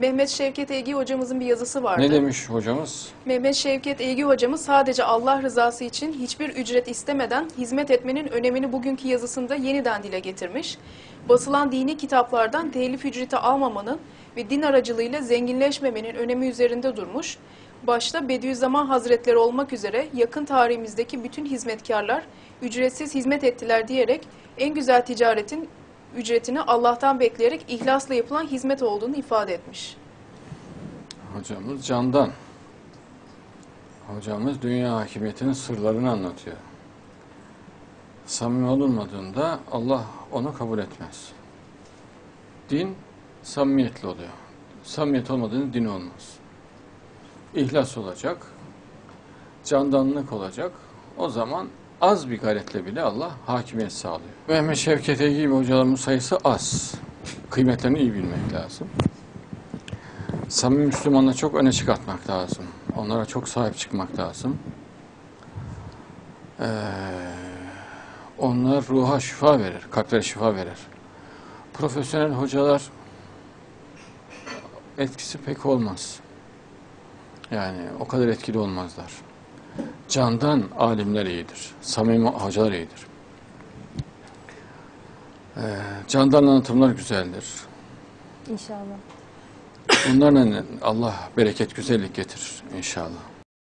Mehmet Şevket Egi hocamızın bir yazısı vardı. Ne demiş hocamız? Mehmet Şevket Egi hocamız sadece Allah rızası için hiçbir ücret istemeden hizmet etmenin önemini bugünkü yazısında yeniden dile getirmiş. Basılan dini kitaplardan telif ücreti almamanın ve din aracılığıyla zenginleşmemenin önemi üzerinde durmuş. Başta Bediüzzaman Hazretleri olmak üzere yakın tarihimizdeki bütün hizmetkarlar ücretsiz hizmet ettiler diyerek en güzel ticaretin ücretini Allah'tan bekleyerek ihlasla yapılan hizmet olduğunu ifade etmiş. Hocamız candan. Hocamız dünya hakimiyetinin sırlarını anlatıyor. Samimi olunmadığında Allah onu kabul etmez. Din samimiyetli oluyor. Samimiyet olmadığında din olmaz. İhlas olacak, candanlık olacak. O zaman az bir gayretle bile Allah hakimiyet sağlıyor. Mehmet Şevket Egi gibi hocalarımın sayısı az. Kıymetlerini iyi bilmek lazım. Samimi Müslümanları çok öne çıkartmak lazım. Onlara çok sahip çıkmak lazım. Ee, onlar ruha şifa verir, kalplere şifa verir. Profesyonel hocalar etkisi pek olmaz. Yani o kadar etkili olmazlar. Candan alimler iyidir. Samimi hocalar iyidir. Ee, candan anlatımlar güzeldir. İnşallah. Bunlarla Allah bereket, güzellik getirir inşallah.